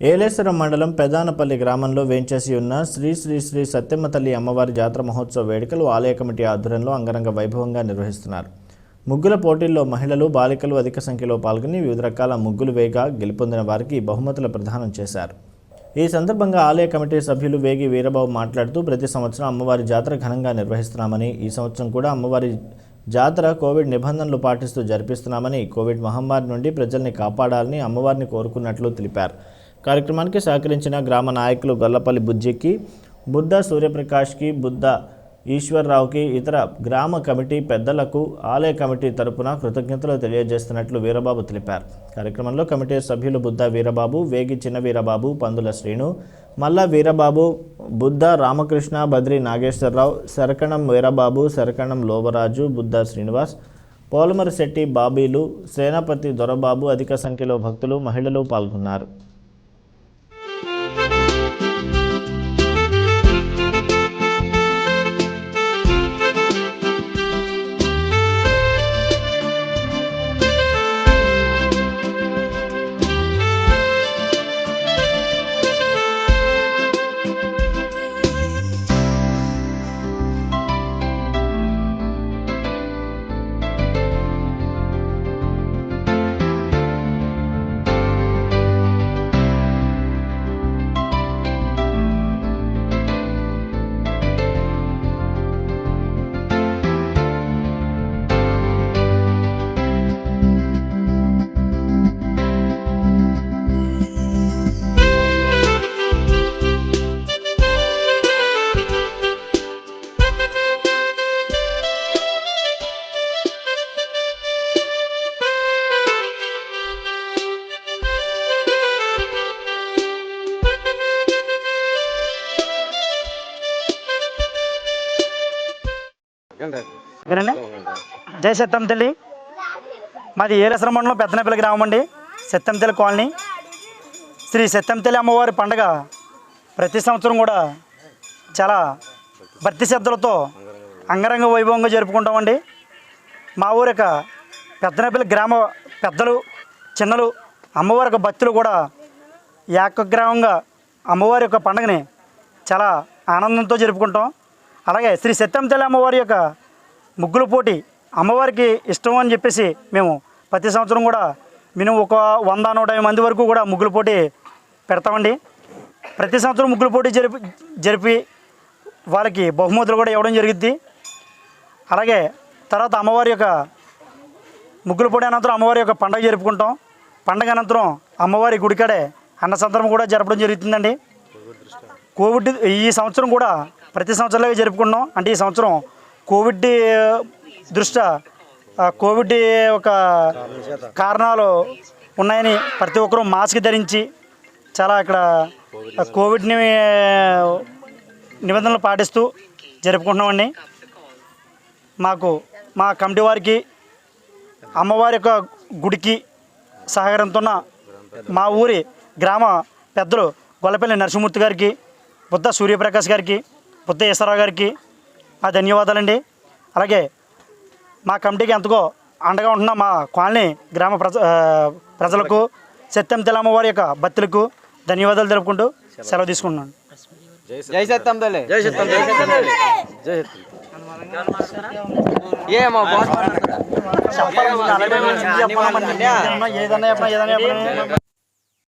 ఏలేశ్వరం మండలం పెదానపల్లి గ్రామంలో వేంచేసి ఉన్న శ్రీ శ్రీ శ్రీ సత్యమ్మ తల్లి అమ్మవారి జాతర మహోత్సవ వేడుకలు ఆలయ కమిటీ ఆధ్వర్యంలో అంగరంగ వైభవంగా నిర్వహిస్తున్నారు. ముగ్గుల పోటీల్లో మహిళలు బాలికలు అధిక సంఖ్యలో పాల్గొని వివిధ రకాల ముగ్గులు వేగా గెలుపొందిన వారికి బహుమతులు ప్రదానం చేశారు. ఈ సందర్భంగా ఆలయ కమిటీ సభ్యులు వేగి వీరబాబు మాట్లాడుతూ ప్రతి సంవత్సరం అమ్మవారి జాతర ఘనంగా నిర్వహిస్తున్నామని ఈ సంవత్సరం కూడా అమ్మవారి జాతర కోవిడ్ నిబంధనలు పాటిస్తూ జరిపిస్తున్నామని కోవిడ్ మహమ్మారి నుండి ప్రజల్ని కాపాడాలని అమ్మవారిని కోరుకున్నట్లు తెలిపారు. కార్యక్రమానికి సహకరించిన గ్రామ నాయకులు గొల్లపల్లి బుజ్జికి బుద్ధ సూర్యప్రకాష్కి బుద్ధ ఈశ్వర్రావుకి ఇతర గ్రామ కమిటీ పెద్దలకు ఆలయ కమిటీ తరపున కృతజ్ఞతలు తెలియజేస్తున్నట్లు వీరబాబు తెలిపారు. కార్యక్రమంలో కమిటీ సభ్యులు బుద్ధ వీరబాబు వేగి చిన్న వీరబాబు పందుల శ్రీను మల్ల వీరబాబు బుద్ధ రామకృష్ణ బద్రి నాగేశ్వరరావు శరకణం వీరబాబు శరకణం లోబరాజు బుద్ధ శ్రీనివాస్ పోలమరిశెట్టి బాబీలు సేనాపతి దొరబాబు అధిక సంఖ్యలో భక్తులు మహిళలు పాల్గొన్నారు. జై సత్యం తల్లి మాది ఏలేశ్వరం మండలం పెద్దనపల్లి గ్రామం అండి. సత్యం తల్లి కాలనీ. శ్రీ సత్యం తల్లి అమ్మవారి పండగ ప్రతి సంవత్సరం కూడా చాలా భక్తి శ్రద్ధలతో అంగరంగ వైభవంగా జరుపుకుంటామండి. మా ఊరి యొక్క పెద్దనపల్లి గ్రామ పెద్దలు చిన్నలు అమ్మవారి యొక్క భక్తులు కూడా ఏకగ్రామంగా అమ్మవారి యొక్క పండుగని చాలా ఆనందంతో జరుపుకుంటాం. అలాగే శ్రీ సత్యం తల్లి అమ్మవారి యొక్క ముగ్గుల పోటీ అమ్మవారికి ఇష్టం అని చెప్పేసి మేము ప్రతి సంవత్సరం కూడా మినిమం ఒక వంద నూట మంది వరకు కూడా ముగ్గుల పోటీ పెడతామండి. ప్రతి సంవత్సరం ముగ్గుల పోటీ జరిపి జరిపి వాళ్ళకి బహుమతులు కూడా ఇవ్వడం జరుగుద్ది. అలాగే తర్వాత అమ్మవారి యొక్క ముగ్గుల పొడి అనంతరం అమ్మవారి యొక్క పండగ జరుపుకుంటాం. పండగ అనంతరం అమ్మవారి గుడికాడే అన్న సందర్భం కూడా జరపడం జరుగుతుందండి. కోవిడ్ ఈ సంవత్సరం కూడా ప్రతి సంవత్సరంలాగే జరుపుకున్నాం అంటే ఈ సంవత్సరం కోవిడ్ దృష్ట్యా కోవిడ్ ఒక కారణాలు ఉన్నాయని ప్రతి ఒక్కరూ మాస్క్ ధరించి చాలా ఇక్కడ కోవిడ్ని నిబంధనలు పాటిస్తూ జరుపుకుంటున్నామండి. మాకు మా కమిటీ వారికి అమ్మవారి యొక్క గుడికి సహకారంతో మా ఊరి గ్రామ పెద్దలు గొల్లపల్లి నరసింహమూర్తి గారికి బుద్ధ సూర్యప్రకాష్ గారికి బుద్ధ ఈశ్వరరావు గారికి మా ధన్యవాదాలండి అలాగే మా కమిటీకి ఎంతగో అండగా ఉంటున్న మా కాలనీ గ్రామ ప్రజ ప్రజలకు సత్యం తెలమ్మవారి యొక్క భక్తులకు ధన్యవాదాలు తెలుపుకుంటూ సెలవు తీసుకుంటున్నాను జై సత్యం తల్లి జై సత్యం జై సత్యం తల్లి జై సత్యం ఏమో ఏదన్నా ఏదన్నా